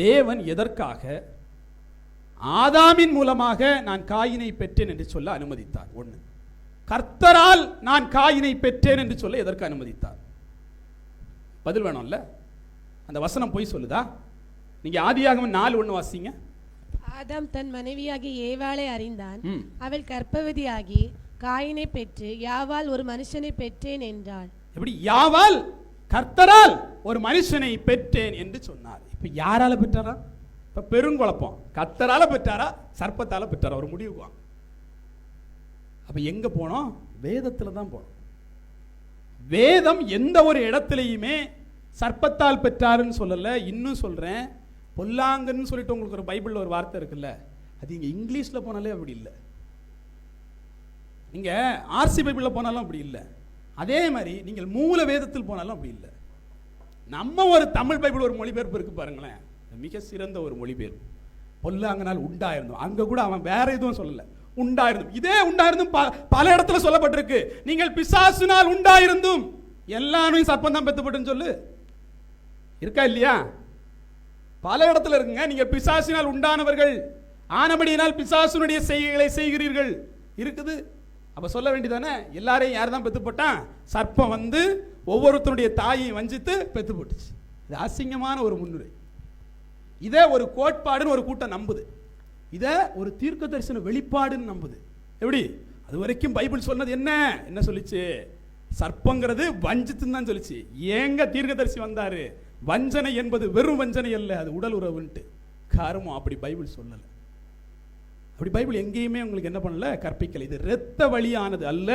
தேவன் எதற்காக ஆதாமின் மூலமாக நான் காயினை பெற்றேன் என்று சொல்ல அனுமதித்தார்? ஒன்று கர்த்தரால் நான் காயினை பெற்றேன் என்று சொல்ல எதற்கு அனுமதித்தார்? பதில் வேணும்ல? அந்த வசனம் போய் சொல்லுதா? நீங்க ஆதியாகமம் நாலு ஒன்று வாசிங்க. ஆதாம் தன் மனைவியாகி ஏவாளை அறிந்தான். அவள் கர்ப்பவதியாகி காயினை பெற்று யாவால் ஒரு மனுஷனை பெற்றேன் என்றாள். எப்படி? யாவால்? கர்த்தரால் ஒரு மனுஷனை பெற்றேன் என்று சொன்னார். இப்போ யாரால் பெற்றாரா? இப்போ பெருங்குழப்பம் கத்தரால் பெற்றாரா? சர்ப்பத்தால் பெற்றாரா? ஒரு முடிவுக்கு அப்போ எங்கே போனோம்? வேதத்தில் தான் போனோம். வேதம் எந்த ஒரு இடத்துலையுமே சர்ப்பத்தால் பெற்றாருன்னு சொல்லலை. இன்னும் சொல்கிறேன் பொல்லாங்கன்னு சொல்லிட்டு உங்களுக்கு ஒரு பைபிளில் ஒரு வார்த்தை இருக்குல்ல. அது இங்கே இங்கிலீஷில் போனாலே அப்படி இல்லை. நீங்கள் ஆர்சி பைபிளில் போனாலும் அப்படி இல்லை. அதே மாதிரி நீங்கள் மூல வேதத்தில் போனாலும் அப்படி இல்லை. நம்ம ஒரு தமிழ் பைபிள் ஒரு மொழிபெயர்ப்பு இருக்கு பாருங்களேன். மிக சிறந்த ஒரு மொழிபெயர்ப்பு. பொல்லாங்கனால் உண்டாயிருந்தோம். அங்க கூட அவன் வேற எதுவும் சொல்லல. உண்டாயிருந்தும். இதே உண்டாயிருந்தும் ப- பல இடத்துல சொல்லப்பட்டிருக்கு. நீங்கள் பிசாசுனால் உண்டாயிருந்தும் எல்லாரும் சர்ப்பம் தான் பெத்துப்பட்டுன்னு சொல்லு. இருக்கா இல்லையா? பல இடத்துல இருக்குங்க. நீங்க பிசாசினால் உண்டானவர்கள் ஆனபடியினால் பிசாசுனுடைய செய்கைகளை செய்கிறீர்கள். இருக்குது. அப்ப சொல்ல வேண்டியதானே எல்லாரையும் யார் தான் பெத்துப்பட்டான் சர்ப்பம் வந்து ஒவ்வொருத்தருடைய தாயையும் வஞ்சித்து பெற்று போட்டுச்சு. இது அசிங்கமான ஒரு முன்னுரை. இதை ஒரு கோட்பாடுன்னு ஒரு கூட்டம் நம்புது. இதை ஒரு தீர்க்க தரிசன வெளிப்பாடுன்னு நம்புது. எப்படி? அது வரைக்கும் பைபிள் சொன்னது என்ன? என்ன சொல்லிச்சு? சர்ப்பங்கிறது வஞ்சித்துன்னு தான் சொல்லிச்சு. ஏங்க தீர்க்கதரிசி வந்தார்? வஞ்சனை என்பது வெறும் வஞ்சனை அல்ல அது உடல் உறவுன்ட்டு. காரமும் அப்படி பைபிள் சொல்லலை. அப்படி பைபிள் எங்கேயுமே உங்களுக்கு என்ன பண்ணல? கற்பிக்கல. இது இரத்த வழியானது அல்ல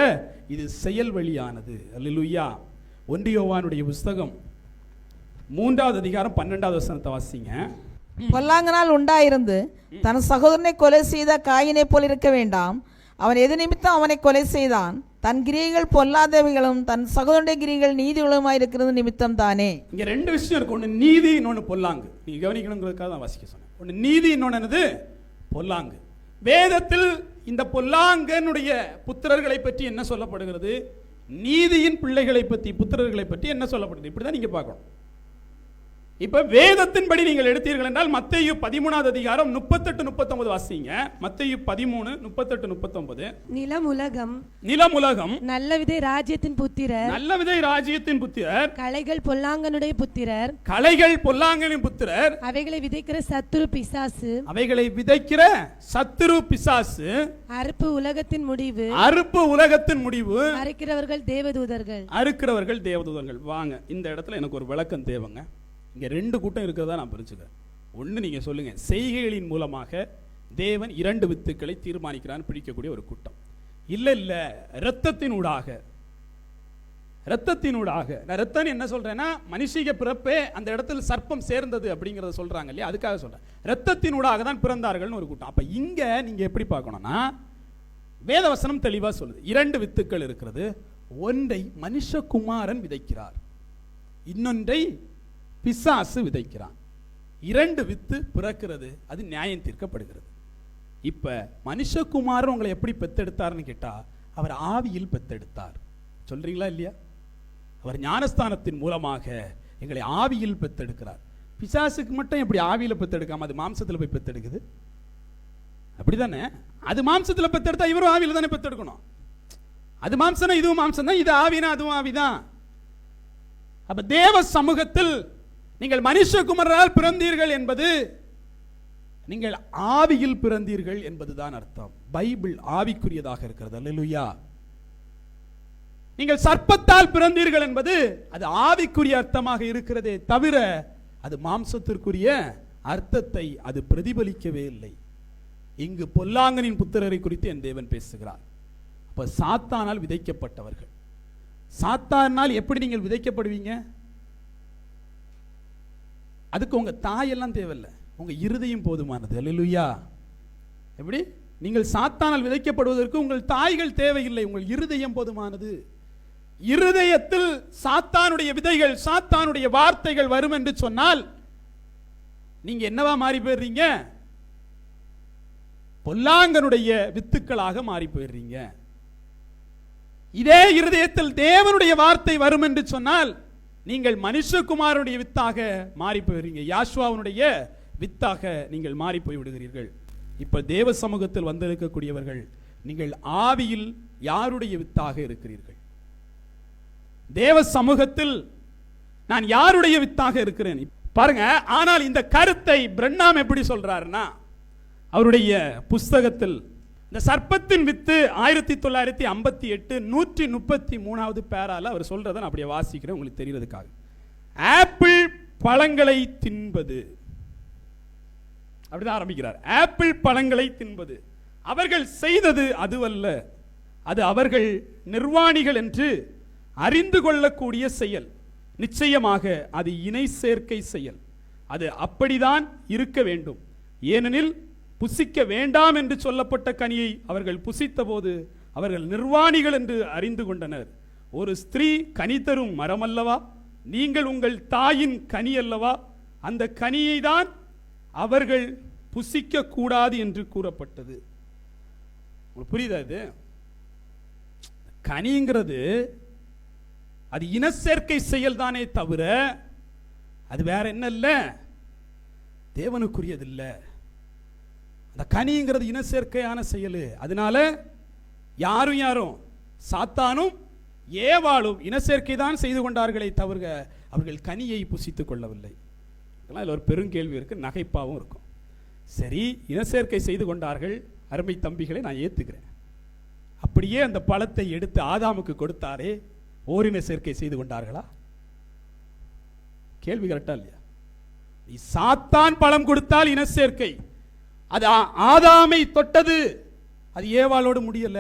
இது செயல் வழியானது. அல்லேலூயா. ஒன்றியோவானுடைய புஸ்தகம் மூன்றாவது அதிகாரம் பன்னெண்டாவது வசனத்தை வாசிங்க. பொல்லாங்கனால் உண்டாயிருந்து தன் சகோதரனை கொலை செய்த காயினை போல் இருக்க வேண்டாம். அவன் எது நிமித்தம் அவனை கொலை செய்தான்? தன் கிரியைகள் பொல்லாதவைகளும் தன் சகோதரனுடைய கிரியைகள் நீதியுள்ளமாய் இருக்கிறது நிமித்தம் தானே. இங்க ரெண்டு விஷயம் இருக்கு. ஒன்று நீதி இன்னொன்று பொல்லாங்கு. நீ கவனிக்கணுங்கிறதுக்காக தான் வாசிக்க சொன்னேன். ஒன்று நீதி இன்னொன்று என்னது? பொல்லாங்கு. வேதத்தில் இந்த பொல்லாங்கனுடைய புத்திரர்களை பற்றி என்ன சொல்லப்படுகிறது? நீதியின் பிள்ளைகளை பற்றி புத்திரர்களை பற்றி என்ன சொல்லப்படுது? இப்படி தான் நீங்கள் பார்க்கணும். இப்ப வேதத்தின்படி நீங்கள் எடுத்தீர்கள் என்றால் மத்தேயு பதிமூணாவது அதிகாரம் முப்பத்தெட்டு முப்பத்தொன்பது வாசிங்க. மத்தேயு பதிமூணு முப்பத்தெட்டு முப்பத்தொன்பது. நிலம் உலகம் நிலம் உலகம் நல்ல விதை ராஜ்யத்தின் புத்திரர். நல்ல விதை ராஜ்யத்தின் புத்திரர். களைகள் பொல்லாங்கனுடைய புத்திரர். கலைகள் பொல்லாங்கனின் புத்திரர். அவைகளை விதைக்கிற சத்துரு பிசாசு. அவைகளை விதைக்கிற சத்துரு பிசாசு. அறுப்பு உலகத்தின் முடிவு. அறுப்பு உலகத்தின் முடிவு. அறுக்கிறவர்கள் தேவதூதர்கள். அறுக்கிறவர்கள் தேவதூதர்கள். வாங்க இந்த இடத்துல எனக்கு ஒரு விளக்கம் தேவைங்க. இங்கே ரெண்டு கூட்டம் இருக்கிறதா நான் புரிஞ்சுக்கிறேன். ஒன்று நீங்க சொல்லுங்கள் செய்கைகளின் மூலமாக தேவன் இரண்டு வித்துக்களை தீர்மானிக்கிறான்னு பிடிக்கக்கூடிய ஒரு கூட்டம். இல்லை இல்லை இரத்தத்தினூடாக. இரத்தத்தினூடாக. நான் ரத்தம் என்ன சொல்கிறேன்னா மனுஷிக பிறப்பே அந்த இடத்துல சர்ப்பம் சேர்ந்தது அப்படிங்கிறத சொல்றாங்க இல்லையா? அதுக்காக சொல்றேன். இரத்தத்தினூடாக தான் பிறந்தார்கள்னு ஒரு கூட்டம். அப்போ இங்கே நீங்க எப்படி பார்க்கணும்னா வேதவசனம் தெளிவாக சொல்லுது. இரண்டு வித்துக்கள் இருக்கிறது. ஒன்றை மனுஷகுமாரன் விதைக்கிறார். இன்னொன்றை பிசாசு விதைக்கிறான். இரண்டு வித்து பிறக்கிறது அது நியாயம் தீர்க்கப்படுகிறது. இப்போ மனுஷகுமாரன் உங்களை எப்படி பெத்தெடுத்தார்னு கேட்டால் அவர் ஆவியில் பெத்தெடுத்தார். சொல்கிறீங்களா இல்லையா? அவர் ஞானஸ்தானத்தின் மூலமாக எங்களை ஆவியில் பெத்தெடுக்கிறார். பிசாசுக்கு மட்டும் எப்படி ஆவியில் பெத்தெடுக்காமல் அது மாம்சத்தில் போய் பெத்தெடுக்குது? அப்படிதானே? அது மாம்சத்தில் பெத்தெடுத்தா இவரும் ஆவியில் தானே பெத்தெடுக்கணும். அது மாம்சனா இதுவும் மாம்சம் தான் இது ஆவினா அதுவும் ஆவிதான். அப்போ தேவ சமூகத்தில் நீங்கள் மனுஷகுமரனால் பிறந்தீர்கள் என்பது நீங்கள் ஆவியில் பிறந்தீர்கள் என்பதுதான் அர்த்தம். பைபிள் ஆவிக்குரியதாக இருக்கிறது. அல்லா நீங்கள் சர்ப்பத்தால் பிறந்தீர்கள் என்பது அது ஆவிக்குரிய அர்த்தமாக இருக்கிறதே தவிர அது மாம்சத்திற்குரிய அர்த்தத்தை அது பிரதிபலிக்கவே இல்லை. இங்கு பொல்லாங்கனின் புத்திரரை குறித்து என் தேவன் பேசுகிறார். அப்போ சாத்தானால் விதைக்கப்பட்டவர்கள். சாத்தானால் எப்படி நீங்கள் விதைக்கப்படுவீங்க? அதுக்கு உங்கள் தாயெல்லாம் தேவையில்லை. உங்கள் இருதயம் போதுமானது. அல்லேலூயா எப்படி? நீங்கள் சாத்தானால் விதைக்கப்படுவதற்கு உங்கள் தாய்கள் தேவையில்லை. உங்கள் இருதயம் போதுமானது. இருதயத்தில் சாத்தானுடைய விதைகள் சாத்தானுடைய வார்த்தைகள் வரும் என்று சொன்னால் நீங்க என்னவா மாறி போயிடுறீங்க? பொல்லாங்கனுடைய வித்துக்களாக மாறி போயிடுறீங்க. இதே இருதயத்தில் தேவனுடைய வார்த்தை வரும் என்று சொன்னால் நீங்கள் மனுஷகுமாரனுடைய வித்தாக மாறி போயிடுறீங்க யாஷ்வாவுடைய வித்தாக நீங்கள் மாறி போய் விடுகிறீர்கள். இப்போ தேவ சமூகத்தில் வந்திருக்கக்கூடியவர்கள் நீங்கள் ஆவியில் யாருடைய வித்தாக இருக்கிறீர்கள்? தேவ சமூகத்தில் நான் யாருடைய வித்தாக இருக்கிறேன்? பாருங்க ஆனால் இந்த கருத்தை பிரண்ணாம் எப்படி சொல்றாருன்னா அவருடைய புஸ்தகத்தில் இந்த சர்ப்பத்தின் வித்து ஆயிரத்தி தொள்ளாயிரத்தி ஐம்பத்தி எட்டு நூற்றி முப்பத்தி மூணாவது பேரால அவர் சொல்றதை நான் அப்படியே வாசிக்கிறேன் உங்களுக்கு தெரியறதுக்காக ஆப்பிள் பழங்களை தின்பது. அப்படிதான் ஆரம்பிக்கிறார். ஆப்பிள் பழங்களை தின்பது. அவர்கள் செய்தது அதுவல்ல. அது அவர்கள் நிர்வாணிகள் என்று அறிந்து கொள்ளக்கூடிய செயல். நிச்சயமாக அது இணை சேர்க்கை செயல். அது அப்படிதான் இருக்க வேண்டும். ஏனெனில் புசிக்க வேண்டாம் என்று சொல்லப்பட்ட கனியை அவர்கள் புசித்தபோது அவர்கள் நிர்வாணிகள் என்று அறிந்து கொண்டனர். ஒரு ஸ்திரீ கனி தரும் மரம் அல்லவா நீங்கள் உங்கள் தாயின் கனி அல்லவா? அந்த கனியை தான் அவர்கள் புசிக்க கூடாது என்று கூறப்பட்டது. புரியுதா இது? கனிங்கிறது அது இனச்சேர்க்கை செயல் தானே தவிர அது வேற என்ன இல்லை? தேவனுக்குரியது அந்த கனிங்கிறது இனச்சேர்க்கையான செயல். அதனால யாரும் யாரும் சாத்தானும் ஏவாளும் இனச்சேர்க்கை தான் செய்து கொண்டார்களே தவிர அவர்கள் கனியை புசித்துக் கொள்ளவில்லை. இதெல்லாம் இதில் ஒரு பெருங்கேள்வி இருக்குது நகைப்பாகவும் இருக்கும். சரி இனச்சேர்க்கை செய்து கொண்டார்கள் அருமை தம்பிகளை நான் ஏற்றுக்கிறேன் அப்படியே அந்த பழத்தை எடுத்து ஆதாமுக்கு கொடுத்தாரே ஓரின சேர்க்கை செய்து கொண்டார்களா? கேள்வி கரெக்டா இல்லையா? நீ சாத்தான் பழம் கொடுத்தால் இன சேர்க்கை. அது ஆ- ஆதாமை தொட்டது. அது ஏவாளோடு முடியல.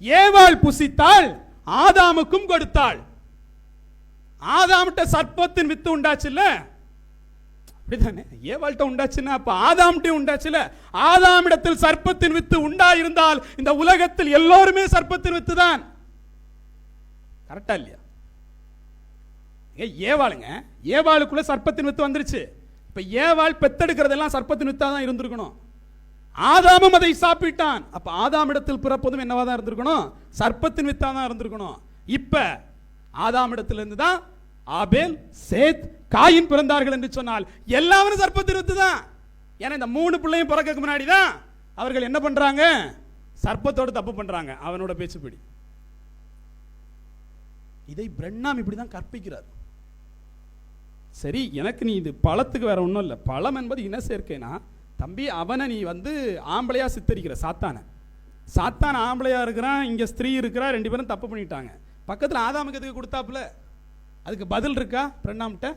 ஏவாள் புசித்தால் ஆதாமுக்கும் கொடுத்தாள். ஆதாம்கிட்ட சர்ப்பத்தின் வித்து உண்டாச்சுல்ல? அப்படிதானே? ஏவாள்கிட்ட உண்டாச்சுன்னா அப்ப ஆதாம்கிட்ட உண்டாச்சுல ஆதாமிடத்தில் சர்ப்பத்தின் வித்து உண்டாயிருந்தால் இந்த உலகத்தில் எல்லோருமே சர்ப்பத்தின் வித்து தான் கரெக்டா இல்லையா? ஏவாளுங்க ஏவாளுக்குள்ள சர்ப்பத்தின் வித்து வந்துருச்சு. இப்ப ஏவாள் பெத்தெடுக்கிறதெல்லாம் சர்ப்பத்தின் வித்தா தான் இருந்திருக்கணும். ஆதாமும் அதை சாப்பிட்டான். அப்ப ஆதாமிடத்தில் பிறப்பதும் என்னவா தான் இருந்திருக்கணும்? சர்ப்பத்தின் வித்தா தான் இருந்திருக்கணும். இப்ப ஆதாமிடத்திலிருந்து தான் ஆபேல் சேத் காயின் பிறந்தார்கள் என்று சொன்னால் எல்லாரும் சர்ப்பத்தின் வித்து தான் ஏன்னா இந்த மூணு பிள்ளையும் பிறக்கக்கு முன்னாடி தான் அவர்கள் என்ன பண்றாங்க? சர்ப்பத்தோடு தப்பு பண்றாங்க. அவனோட பேச்சுப்படி இதை பிரண்ணாம் இப்படி தான் கற்பிக்கிறார். சரி எனக்கு நீ இது பழத்துக்கு வேற ஒன்றும் இல்லை. பழம் என்பது இன சேர்க்கைனா தம்பி அவனை நீ வந்து ஆம்பளையாக சித்தரிக்கிற சாத்தானை. சாத்தான் ஆம்பளையாக இருக்கிறான் இங்கே ஸ்திரீ இருக்கிறா ரெண்டு பேரும் தப்பு பண்ணிட்டாங்க. பக்கத்தில் ஆதாமுக்கு எதுக்கு கொடுத்தாப்புல? அதுக்கு பதில் இருக்கா? பிரண்ணாம்கிட்ட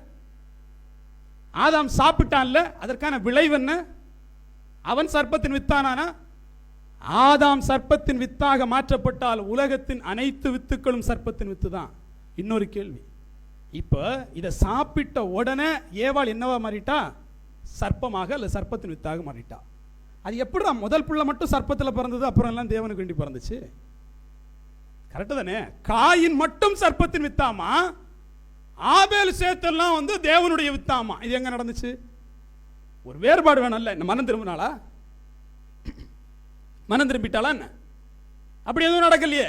ஆதாம் சாப்பிட்டான்ல அதற்கான விளைவு என்ன? அவன் சர்ப்பத்தின் வித்தானானா? ஆதாம் சர்ப்பத்தின் வித்தாக மாற்றப்பட்டால் உலகத்தின் அனைத்து வித்துக்களும் சர்ப்பத்தின் வித்து தான் இன்னொரு கேள்வி. இப்போ இதை சாப்பிட்ட உடனே ஏவாள் என்னவா மாறிட்டா? சர்ப்பமாக அல்ல சர்ப்பத்தின் வித்தாக மாறிட்டா. அது எப்படிடா முதல் புள்ள மட்டும் சர்ப்பத்தில் பிறந்தது அப்புறம் எல்லாம் தேவனுக்கு வேண்டி பிறந்துச்சு? கரெக்டு தானே? காயின் மட்டும் சர்ப்பத்தின் வித்தாமா? ஆபேல் சேத்தெல்லாம் வந்து தேவனுடைய வித்தாமா? இது எங்கே நடந்துச்சு? ஒரு வேறுபாடு வேணும்ல இந்த மனம் திரும்பினாளா? மனம் திரும்பிட்டாளா என்ன? அப்படி எதுவும் நடக்கலையே.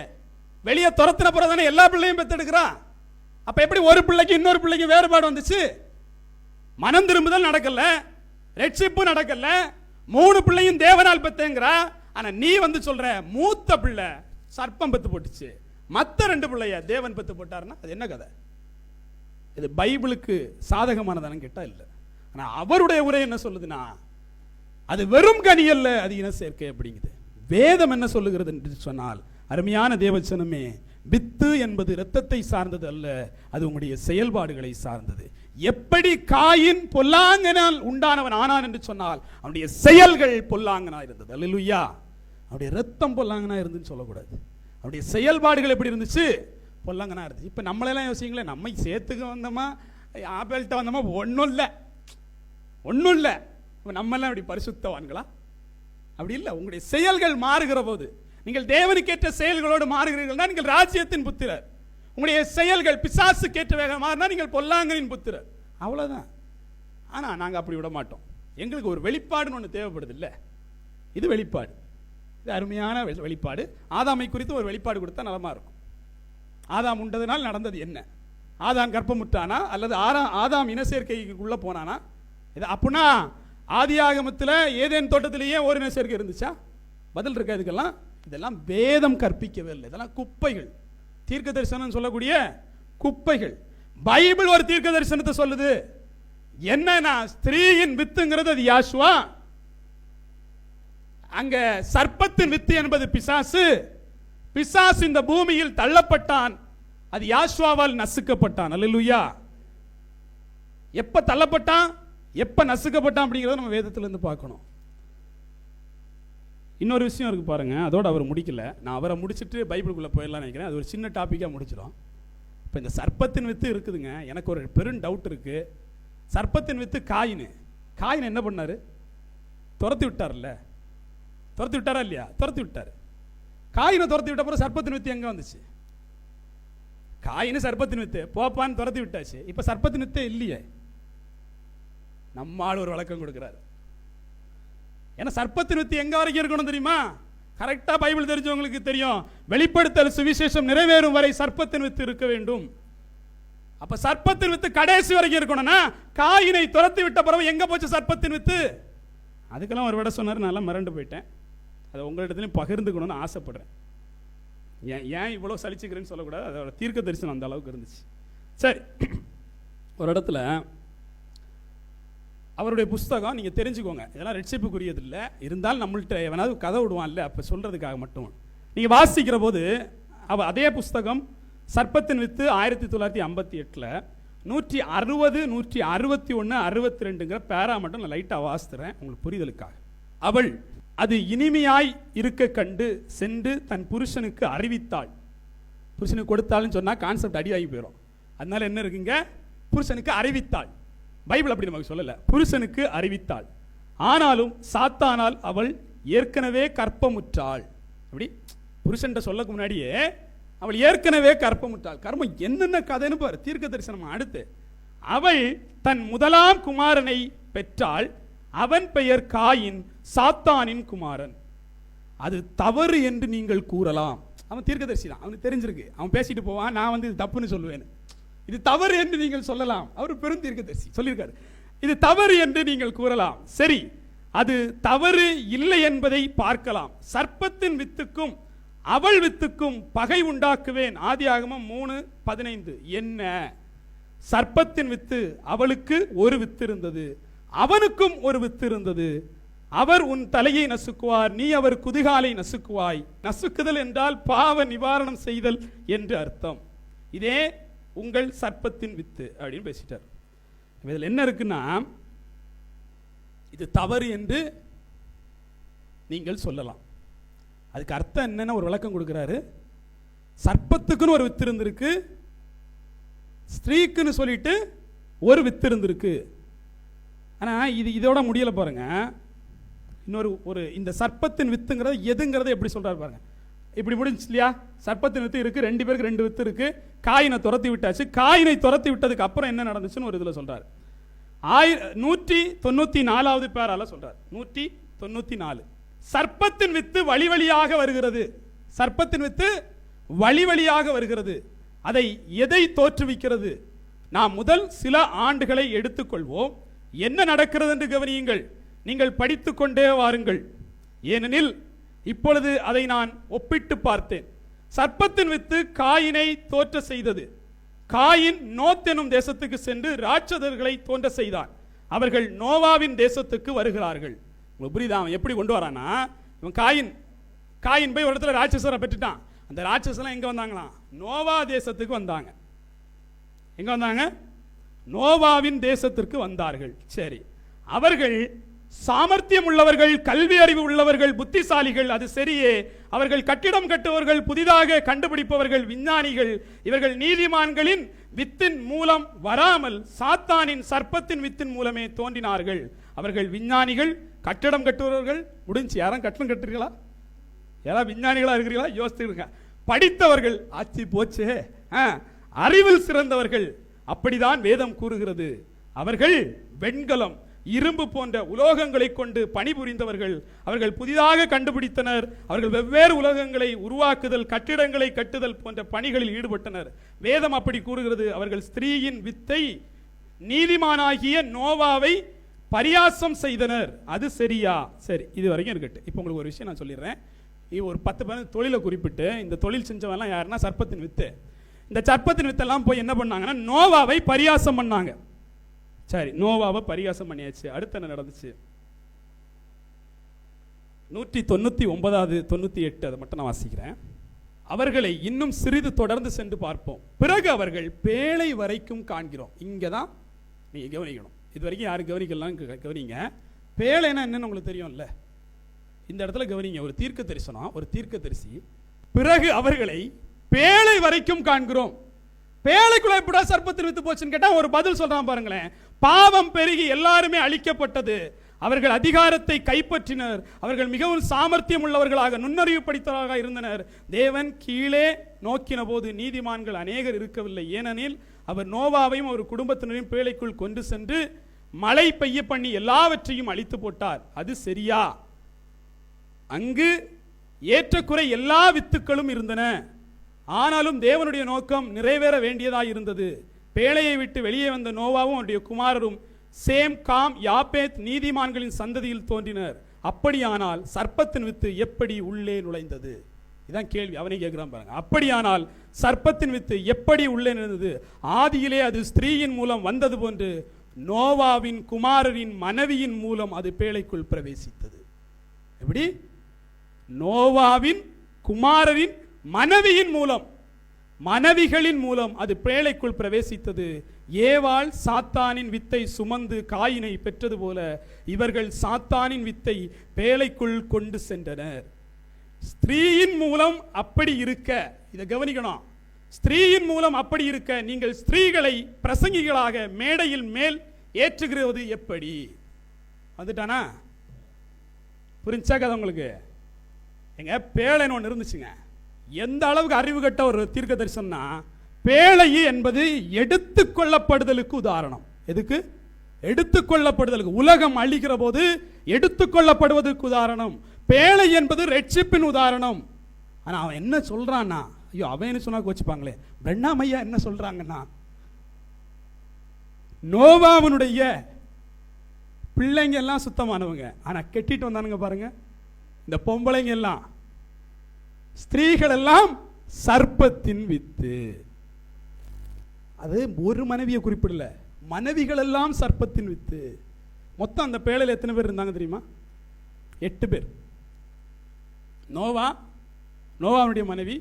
வெளியே துரத்தின பிறகு தானே எல்லா பிள்ளையும் பெற்றெடுக்கிறான் அப்போ எப்படி ஒரு பிள்ளைக்கு இன்னொரு பிள்ளைக்கு வேறுபாடு வந்துச்சு? மனம் திரும்புதல் நடக்கல ரட்சிப்பு நடக்கல மூணு பிள்ளையும் தேவனால் பெத்தேங்கிறா. ஆனா நீ வந்து சொல்ற மூத்த பிள்ளை சர்ப்பம் பெத்து போட்டுச்சு. மத்த ரெண்டு பிள்ளைய தேவன் பெத்து போட்டாருன்னா அது என்ன கதை? இது பைபிளுக்கு சாதகமானதானு கேட்டா இல்லை. ஆனா அவருடைய உரை என்ன சொல்லுதுன்னா அது வெறும் கனி அல்ல அது இன சேர்க்கை அப்படிங்குது. வேதம் என்ன சொல்லுகிறது என்று சொன்னால் அருமையான தேவச்சனமே வித்து என்பது இரத்தத்தை சார்ந்தது அல்ல அது உங்களுடைய செயல்பாடுகளை சார்ந்தது. எப்படி காயின் பொல்லாங்கனால் உண்டானவன் ஆனான் என்று சொன்னால் அவனுடைய செயல்கள் பொல்லாங்கனா இருந்தது. அல்லா அவனுடைய ரத்தம் பொல்லாங்கனா இருந்துன்னு சொல்லக்கூடாது. அவனுடைய செயல்பாடுகள் எப்படி இருந்துச்சு? பொல்லாங்கனா இருந்துச்சு. இப்போ நம்மளெல்லாம் யோசிங்களேன் நம்மை சேர்த்துக்க வந்தோமா ஆபேல்கிட்ட வந்தோமா? ஒன்றும் இல்லை. ஒன்றும் இல்லை. இப்போ நம்மெல்லாம் இப்படி பரிசுத்தவான்களா? அப்படி இல்லை. உங்களுடைய செயல்கள் மாறுகிற போது நீங்கள் தேவனுக்கேற்ற செயல்களோடு மாறுகிறீர்கள்னா நீங்கள் ராஜ்யத்தின் புத்திரர். உங்களுடைய செயல்கள் பிசாசு வேக மாறினா நீங்கள் பொல்லாங்கனின் புத்திரர். அவ்வளோதான் ஆனால் நாங்கள் அப்படி விட மாட்டோம். எங்களுக்கு ஒரு வெளிப்பாடுன்னு ஒன்று தேவைப்படுது இல்லை இது வெளிப்பாடு. இது அருமையான வெளிப்பாடு. ஆதாமை குறித்து ஒரு வெளிப்பாடு கொடுத்தா நலமாக இருக்கும். ஆதாம் உண்டதுனால் நடந்தது என்ன? ஆதாம் கர்ப்பமுட்டானா அல்லது ஆரா ஆதாம் இனச்சேர்க்கைக்குள்ள போனானா? இது அப்படின்னா ஆதியாகமத்தில் ஏதேன் தோட்டத்திலேயே ஓரின சேர்க்கை இருந்துச்சா? பதில் இருக்கா இதுக்கெல்லாம்? இதெல்லாம் வேதம் கற்பிக்கவே இல்லை. இதெல்லாம் குப்பைகள். தீர்க்க தரிசனம் சொல்லக்கூடிய குப்பைகள். பைபிள் ஒரு தீர்க்க தரிசனத்தை சொல்லுது. என்னன்னா ஸ்திரீயின் வித்துங்கிறது அது யாசுவா. அங்க சர்ப்பத்தின் வித்து என்பது பிசாசு. பிசாசு இந்த பூமியில் தள்ளப்பட்டான். அது யாசுவாவால் நசுக்கப்பட்டான். அல்லேலூயா. எப்ப தள்ளப்பட்டான்? எப்ப நசுக்கப்பட்டான் அப்படிங்கிறத நம்ம வேதத்துல இருந்து பார்க்கணும். இன்னொரு விஷயம் இருக்கு பாருங்க. அதோடு அவர் முடிக்கல. நான் அவரை முடிச்சிட்டு பைபிளுக்குள்ள போயிடலாம்னு நினைக்கிறேன். அது ஒரு சின்ன டாப்பிக்காக முடிச்சிடும் இப்போ இந்த சர்ப்பத்தின் வித்து இருக்குதுங்க. எனக்கு ஒரு பெரும் டவுட் இருக்கு. சர்ப்பத்தின் வித்து காயின். காயின் என்ன பண்ணார்? துரத்தி விட்டார்ல. துரத்தி விட்டாரா இல்லையா? துரத்தி விட்டார். காயினை துரத்தி விட்ட அப்புறம் சர்ப்பத்தின் வித்து எங்கே வந்துச்சு? Coin சர்ப்பத்தின் with. போப்பான்னு துரத்தி விட்டாச்சு. இப்போ சர்ப்பத்தின் வித்தே இல்லையே. நம்ம ஆள் ஒரு வழக்கம் கொடுக்குறாரு. ஏன்னா சர்ப்பத்தின் வித்து எங்கே வரைக்கும் இருக்கணும் தெரியுமா? கரெக்டாக பைபிள் தெரிஞ்சவங்களுக்கு தெரியும். வெளிப்படுத்தல் சுவிசேஷம் நிறைவேறும் வரை சர்ப்பத்தின் வித்து இருக்க வேண்டும். அப்போ சர்ப்பத்தின் வித்து கடைசி வரைக்கும் இருக்கணும்னா காயினை துரத்தி விட்ட பிறகு எங்கே போச்சு சர்ப்பத்தின் வித்து? அதுக்கெல்லாம் ஒரு விட சொன்னார் நான் எல்லாம் போயிட்டேன். அதை உங்களிடத்துலையும் பகிர்ந்துக்கணும்னு ஆசைப்படுறேன். ஏன் ஏன் இவ்வளோ சலிச்சுக்கிறேன்னு சொல்லக்கூடாது. அதோட தீர்க்க தரிசனம் அந்த அளவுக்கு இருந்துச்சு. சரி ஒரு இடத்துல அவருடைய புஸ்தகம் நீங்கள் தெரிஞ்சுக்கோங்க. இதெல்லாம் ரெட்சிப்புக்குரியது இல்லை இருந்தாலும் நம்மள்ட்ட எவனாவது கதை விடுவான்ல அப்போ சொல்கிறதுக்காக மட்டும். நீங்கள் வாசிக்கிற போது அவ அதே புஸ்தகம் சர்ப்பத்தின் வித்து ஆயிரத்தி தொள்ளாயிரத்தி ஐம்பத்தி எட்டில் நூற்றி அறுபது நூற்றி அறுபத்தி ஒன்று அறுபத்தி ரெண்டுங்கிற பேரா மட்டும் நான் லைட்டாக வாசித்துறேன் உங்களுக்கு புரிதலுக்காக. அவள் அது இனிமையாய் இருக்க கண்டு சென்று தன் புருஷனுக்கு அறிவித்தாள். புருஷனுக்கு கொடுத்தாள்னு சொன்னால் கான்செப்ட் அடியாகி போயிடும் அதனால என்ன இருக்குங்க? புருஷனுக்கு அறிவித்தாள். பைபிள் அப்படி நமக்கு சொல்லலை. புருஷனுக்கு அறிவித்தாள். ஆனாலும் சாத்தானால் அவள் ஏற்கனவே கற்பமுற்றாள். அப்படி புருஷன்ட்ட சொல்லக்கு முன்னாடியே அவள் ஏற்கனவே கற்பமுற்றாள். கர்மம் என்னென்ன கதைன்னு பாரு தீர்க்க தரிசனம் அடுத்து. அவள் தன் முதலாம் குமாரனை பெற்றாள். அவன் பெயர் காயின் சாத்தானின் குமாரன். அது தவறு என்று நீங்கள் கூறலாம். அவன் தீர்க்கதரிசி தான் அவனுக்கு தெரிஞ்சிருக்கு. அவன் பேசிட்டு போவான் நான் வந்து இது தப்புன்னு சொல்லுவேன் இது தவறு என்று நீங்கள் சொல்லலாம். அவர் பெருந்தீர்க்க தரிசி சொல்லியிருக்காரு. இது தவறு என்று நீங்கள் கூறலாம். சரி அது தவறு இல்லை என்பதை பார்க்கலாம். சர்ப்பத்தின் வித்துக்கும் அவள் வித்துக்கும் பகை உண்டாக்குவேன். ஆதியாகமம் மூணு பதினைந்து. என்ன? சர்ப்பத்தின் வித்து அவளுக்கு ஒரு வித்து இருந்தது அவனுக்கும் ஒரு வித்து இருந்தது அவர் உன் தலையை நசுக்குவார் நீ அவர் குதிகாலை நசுக்குவாய். நசுக்குதல் என்றால் பாவ நிவாரணம் செய்தல் என்று அர்த்தம். இதே உங்கள் சர்ப்பத்தின் வித்து அப்படின்னு பேசிட்டார். இதில் என்ன இருக்குன்னா இது தவறு என்று நீங்கள் சொல்லலாம். அதுக்கு அர்த்தம் என்னென்ன ஒரு விளக்கம் கொடுக்குறாரு. சர்ப்பத்துக்குன்னு ஒரு வித்து இருந்திருக்கு ஸ்திரீக்குன்னு சொல்லிட்டு ஒரு வித்து இருந்திருக்கு. ஆனால் இது இதோட முடியலை பாருங்க. இன்னொரு ஒரு இந்த சர்ப்பத்தின் வித்துங்கிறது எதுங்கிறத எப்படி சொல்கிறார் பாருங்க. இப்படி முடிஞ்சு இல்லையா சர்ப்பத்தின் வித்து இருக்குது ரெண்டு பேருக்கு ரெண்டு வித்து இருக்கு. காயினை துரத்தி விட்டாச்சு. காயினை துரத்தி விட்டதுக்கு அப்புறம் என்ன நடந்துச்சுன்னு ஒரு இதில் சொல்கிறார் ஆயிர நூற்றி தொண்ணூற்றி நாலாவது பேரால் சொல்கிறார் நூற்றி தொண்ணூற்றி நாலு. சர்ப்பத்தின் வித்து வழி வழியாக வருகிறது. சர்ப்பத்தின் வித்து வழி வழியாக வருகிறது. அதை எதை தோற்றுவிக்கிறது? நாம் முதல் சில ஆண்டுகளை எடுத்துக்கொள்வோம். என்ன நடக்கிறது என்று கவனியுங்கள். நீங்கள் படித்துக்கொண்டே வாருங்கள். ஏனெனில் இப்பொழுது அதை நான் ஒப்பிட்டு பார்த்தேன். சர்ப்பத்தின் வித்து காயினை தோற்ற செய்தது. காயின் நோத் எனும் தேசத்துக்கு சென்று ராட்சதர்களை தோன்ற செய்தான். அவர்கள் நோவாவின் தேசத்துக்கு வருகிறார்கள். உங்களுக்கு புரியுதா? அவன் எப்படி கொண்டு வரானா இவன் காயின் காயின் போய் ஒரு இடத்துல ராட்சசரை பெற்றுட்டான். அந்த ராட்சசெல்லாம் எங்கே வந்தாங்களாம்? நோவா தேசத்துக்கு வந்தாங்க. எங்கே வந்தாங்க? நோவாவின் தேசத்திற்கு வந்தார்கள். சரி. அவர்கள் சாமர்த்தியம் உள்ளவர்கள் கல்வி அறிவு உள்ளவர்கள் புத்திசாலிகள் அது சரியே. அவர்கள் கட்டிடம் கட்டுபவர்கள் புதிதாக கண்டுபிடிப்பவர்கள் விஞ்ஞானிகள். இவர்கள் நீதிமான்களின் வித்தின் மூலம் வராமல் சாத்தானின் சர்ப்பத்தின் வித்தின் மூலமே தோன்றினார்கள். அவர்கள் விஞ்ஞானிகள் கட்டிடம் கட்டுபவர்கள் முடிஞ்சு. யாரும் கட்டடம் கட்டுறீங்களா யாராவது விஞ்ஞானிகளாக இருக்கிறீங்களா யோசித்துருங்க படித்தவர்கள் ஆச்சி போச்சே. ஆ, அறிவில் சிறந்தவர்கள். அப்படிதான் வேதம் கூறுகிறது. அவர்கள் வெண்கலம். இரும்பு போன்ற உலோகங்களை கொண்டு பணிபுரிந்தவர்கள் அவர்கள் புதிதாக கண்டுபிடித்தனர். அவர்கள் வெவ்வேறு உலகங்களை உருவாக்குதல் கட்டிடங்களை கட்டுதல் போன்ற பணிகளில் ஈடுபட்டனர். வேதம் அப்படி கூறுகிறது. அவர்கள் ஸ்திரீயின் வித்தை நீதிமானாகிய நோவாவை பரியாசம் செய்தனர். அது சரியா? சரி இது வரைக்கும் இருக்கட்டும். இப்போ உங்களுக்கு ஒரு விஷயம் நான் சொல்லிடுறேன். இது ஒரு பத்து பதினஞ்சு தொழிலை குறிப்பிட்டு இந்த தொழில் செஞ்சவெல்லாம் யாருன்னா சர்ப்பத்தின் வித்து. இந்த சர்ப்பத்தின் வித்தெல்லாம் போய் என்ன பண்ணாங்கன்னா நோவாவை பரியாசம் பண்ணாங்க. சரி நோவாவை பரிகாசம் பண்ணியாச்சு. அடுத்து என்ன நடந்துச்சு? நூற்றி தொண்ணூற்றி ஒன்பதாவது தொண்ணூற்றி எட்டு அதை மட்டும் நான் வாசிக்கிறேன். அவர்களை இன்னும் சிறிது தொடர்ந்து சென்று பார்ப்போம். பிறகு அவர்கள் பேழை வரைக்கும் காண்கிறோம். இங்கே தான் நீங்கள் கவனிக்கணும். இது வரைக்கும் யாரும் கவனிக்கலாம் க- கவனிங்க. பேழைனா என்னன்னு உங்களுக்கு தெரியும்ல? இந்த இடத்துல கவனிங்க. ஒரு தீர்க்க தரிசனம் ஒரு தீர்க்க தரிசி பிறகு அவர்களை பேழை வரைக்கும் காண்கிறோம். பேழைக்குள்ள எப்படா சர்ப்பத்தில் வித்து போச்சுன்னு கேட்டால் ஒரு பதில் சொல்றான் பாருங்களேன். பாவம் பெருகி எல்லாருமே அழிக்கப்பட்டது. அவர்கள் அதிகாரத்தை கைப்பற்றினர். அவர்கள் மிகவும் சாமர்த்தியம் உள்ளவர்களாக நுண்ணறிவு படித்தவர்களாக இருந்தனர். தேவன் கீழே நோக்கின போது நீதிமான்கள் அநேகர் இருக்கவில்லை. ஏனெனில் அவர் நோவாவையும் அவர் குடும்பத்தினரையும் பேழைக்குள் கொண்டு சென்று மழை பெய்ய பண்ணி எல்லாவற்றையும் அழித்து போட்டார். அது சரியா? அங்கு ஏற்றக்குறை எல்லா வித்துக்களும் இருந்தன. ஆனாலும் தேவனுடைய நோக்கம் நிறைவேற வேண்டியதாக இருந்தது பேழையை விட்டு வெளியே வந்த நோவாவும் அவருடைய குமாரரும் சேம் காம் யாப்பேத் நீதிமான்களின் சந்ததியில் தோன்றினர். அப்படியானால் சர்ப்பத்தின் வித்து எப்படி உள்ளே நுழைந்தது? இதான் கேள்வி. அவனை கேட்குறான் பாருங்க. அப்படியானால் சர்ப்பத்தின் வித்து எப்படி உள்ளே நுழைந்தது? ஆதியிலே அது ஸ்திரீயின் மூலம் வந்தது போன்று நோவாவின் குமாரரின் மனைவியின் மூலம் அது பேழைக்குள் பிரவேசித்தது. எப்படி? நோவாவின் குமாரரின் மனைவியின் மூலம் மனைவிகளின் மூலம் அது பேழைக்குள் பிரவேசித்தது. ஏவாள் சாத்தானின் வித்தை சுமந்து காயினை பெற்றது போல இவர்கள் சாத்தானின் வித்தை பேழைக்குள் கொண்டு சென்றனர். ஸ்திரீயின் மூலம் அப்படி இருக்க இதை கவனிக்கணும். ஸ்திரீயின் மூலம் அப்படி இருக்க நீங்கள் ஸ்திரீகளை பிரசங்கிகளாக மேடையில் மேல் ஏற்றுகிறது எப்படி? வந்துட்டானா? புரிஞ்சா கதை உங்களுக்கு? எங்க பேழைன்னு ஒன்று இருந்துச்சுங்க. எந்த அளவுக்கு அறிவு கட்ட ஒரு தீர்க்க தரிசனம்னா பேழை என்பது எடுத்துக்கொள்ளப்படுதலுக்கு உதாரணம். எதுக்கு? எடுத்துக்கொள்ளப்படுதலுக்கு. உலகம் அழிக்கிற போது எடுத்துக்கொள்ளப்படுவதற்கு உதாரணம். பேழை என்பது ரட்சிப்பின் உதாரணம். ஆனால் அவன் என்ன சொல்கிறான்னா ஐயோ அவன் என்ன சொன்னா கோச்சிப்பாங்களே? பிரண்ணாமையா என்ன சொல்கிறாங்கன்னா நோவாவனுடைய பிள்ளைங்க எல்லாம் சுத்தமானவங்க. ஆனால் கெட்டிட்டு வந்தானுங்க பாருங்க. இந்த பொம்பளைங்க எல்லாம் ஸ்திரீகள் எல்லாம் சர்ப்பத்தின் வித்து. அது ஒரு மனைவியை குறிப்பிடல. மனைவிகள் எல்லாம் சர்ப்பத்தின் வித்து. மொத்தம் அந்த பேழையில் எத்தனை பேர் இருந்தாங்க தெரியுமா? எட்டு பேர். நோவா நோவாவுடைய மனைவி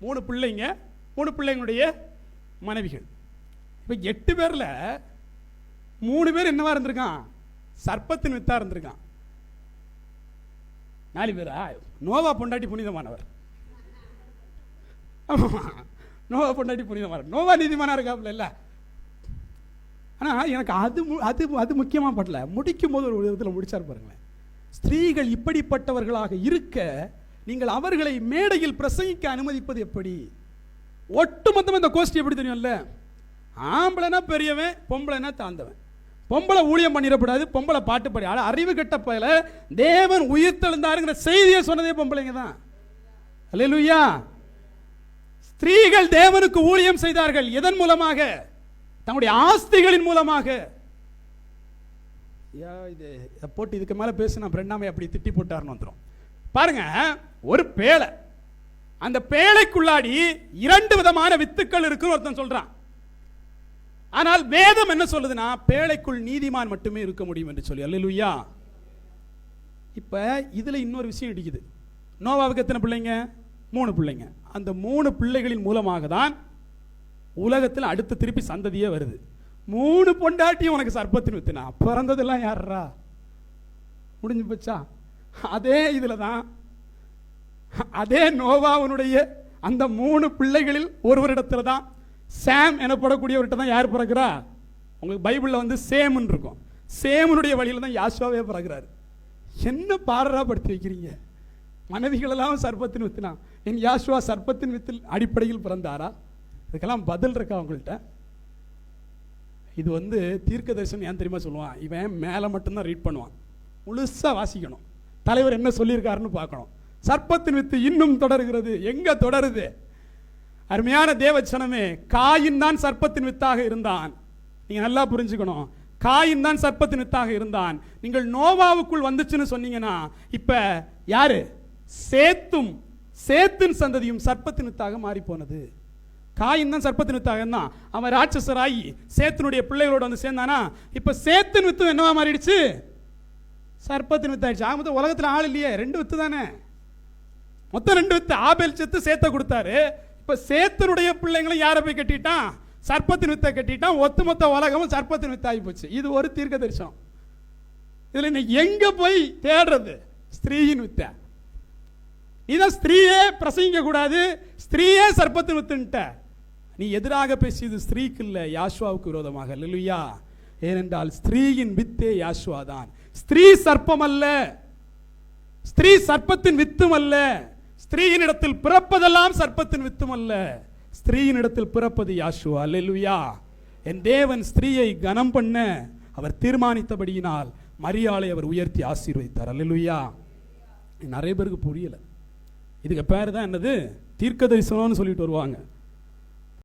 மூணு பிள்ளைங்க மூணு பிள்ளைங்களுடைய மனைவிகள். இப்போ எட்டு பேரில் மூணு பேர் என்னவா இருந்திருக்கான்? சர்ப்பத்தின் வித்தா இருந்திருக்கான். நாலு பேரா? நோவா பொண்டாட்டி புனிதமானவர். நோவா பொண்டாட்டி புனிதமானவர் நோவா நீதிமானா இருக்காப்புல இல்லை? ஆனால் எனக்கு அது மு- அது அது முக்கியமாக படல. முடிக்கும் போது ஒரு விதத்தில் முடிச்சார் பாருங்களேன். ஸ்திரீகள் இப்படிப்பட்டவர்களாக இருக்க நீங்கள் அவர்களை மேடையில் பிரசங்கிக்க அனுமதிப்பது எப்படி? ஒட்டுமொத்தமாக இந்த கோஷ்டி எப்படி தெரியும்ல? ஆம்பளைனா பெரியவன் பொம்பளைனா தாழ்ந்தவன். பொம்பளை ஊழியம் பண்ணிடக்கூடாது பொம்பளை பாட்டு பாடி. ஆனால் அறிவு கெட்ட போல தேவன் உயிர்த்தெழுந்தாருங்கிற செய்தியை சொன்னதே பொம்பளைங்க தான். அல்லையா ஸ்திரீகள் தேவனுக்கு ஊழியம் செய்தார்கள். எதன் மூலமாக? தங்களுடைய ஆஸ்திகளின் மூலமாக. இது போட்டு இதுக்கு மேலே பேசினா பிரண்ணாமை அப்படி திட்டி போட்டாருன்னு வந்துடும் பாருங்க ஒரு பேழை. அந்த பேழைக்குள்ளாடி இரண்டு விதமான வித்துக்கள் இருக்குன்னு ஒருத்தன் சொல்றான். ஆனால் வேதம் என்ன சொல்லுதுன்னா பேழைக்குள் நீதிமான் மட்டுமே இருக்க முடியும் என்று சொல்லி. அல்லேலூயா. இப்ப இதுல இன்னொரு விஷயம் இடிக்குது. நோவாவுக்கு எத்தனை பிள்ளைங்க? மூணு பிள்ளைங்க. அந்த மூணு பிள்ளைகளின் மூலமாக தான் உலகத்தில் அடுத்த திருப்பி சந்ததியே வருது. மூணு பொண்டாட்டியும் உனக்கு சர்ப்பத்தின் வித்துனா பிறந்ததெல்லாம் யாரா முடிஞ்சு போச்சா? அதே இதில் தான் அதே நோவாவனுடைய அந்த மூணு பிள்ளைகளில் ஒருவரிடத்துல தான் சாம் எனப்படக்கூடியவர்கிட்ட தான் யார் பிறகுறா உங்களுக்கு பைபிளில் வந்து சேம்னு இருக்கும். சேமனுடைய வழியில தான் யாசுவாவே பிறகுறாரு என்ன பாரரா படுத்தி வைக்கிறீங்க? மனைவிகளெல்லாம் சர்ப்பத்தின் வித்துனா என் யாசுவா சர்ப்பத்தின் வித்தில் அடிப்படையில் பிறந்தாரா? இதுக்கெல்லாம் பதில் இருக்கா உங்கள்கிட்ட இது வந்து தீர்க்க தரிசனம் ஏன் தெரியுமா சொல்லுவான்? இவன் மேலே மட்டும்தான் ரீட் பண்ணுவான். முழுசாக வாசிக்கணும். தலைவர் என்ன சொல்லியிருக்காருன்னு பார்க்கணும். சர்ப்பத்தின் வித்து இன்னும் தொடர்கிறது. எங்கே தொடருது? அருமையான தேவச்சனமே காயின் தான் சர்ப்பத்தின் வித்தாக இருந்தான். நீங்கள் நல்லா புரிஞ்சுக்கணும். காயின் தான் சர்ப்பத்தின் வித்தாக இருந்தான். நீங்கள் நோவாவுக்குள் வந்துச்சுன்னு சொன்னீங்கன்னா இப்போ யாரு? சேத்தும். சேத்தின் சந்ததியும் சர்ப்பத்தினுத்தாக மாறிப்போனது. மாறி போனது காயின் தான் சர்ப்பத்தினுத்தாக தான் அவன் ராட்சசராகி சேத்தினுடைய பிள்ளைகளோட வந்து சேர்ந்தானா? இப்போ சேத்தின் வித்தும் என்னவா மாறிடுச்சு? சர்ப்பத்தின் வித்து ஆக மொத்தம் உலகத்தில் ஆள் இல்லையே ரெண்டு வித்து தானே. மொத்தம் ரெண்டு வித்து. ஆபேல் செத்து சேத்தை கொடுத்தாரு. இப்போ சேத்தனுடைய பிள்ளைங்களும் யாரை போய் கட்டிட்டான்? சர்ப்பத்தின் வித்தை கட்டிட்டான். ஒத்துமொத்த உலகமும் சர்ப்பத்தின் வித்தாகி போச்சு. இது ஒரு தீர்க்க தரிசனம் இதில் நீ எங்கே போய் தேடுறது? ஸ்திரீயின் வித்தை. இதை ஸ்திரீயே பிரசங்கிக்க கூடாது. ஸ்திரீயே சர்ப்பத்து வித்துன்ட்ட நீ எதிராக பேசியது ஸ்திரீக்கு இல்லை யாஷ்வாவுக்கு விரோதமாக. இல்லையா ஏனென்றால் ஸ்திரீயின் வித்தே யாஷ்வா தான். ஸ்திரீ சர்ப்பம் அல்ல ஸ்திரீ சர்ப்பத்தின் வித்தும் அல்ல ஸ்திரீயின் இடத்தில் பிறப்பதெல்லாம் சர்ப்பத்தின் வித்தும் அல்ல ஸ்திரீயின் இடத்தில் பிறப்பது யாஷுவா. அல்லேலூயா. என் தேவன் ஸ்திரீயை கனம் பண்ண அவர் தீர்மானித்தபடியினால் மரியாளை அவர் உயர்த்தி ஆசீர்வதித்தார். அல்லேலூயா. நிறைய பேருக்கு புரியலை. இதுக்கு பேர் தான் என்னது? தீர்க்க தரிசனம்னு சொல்லிட்டு வருவாங்க.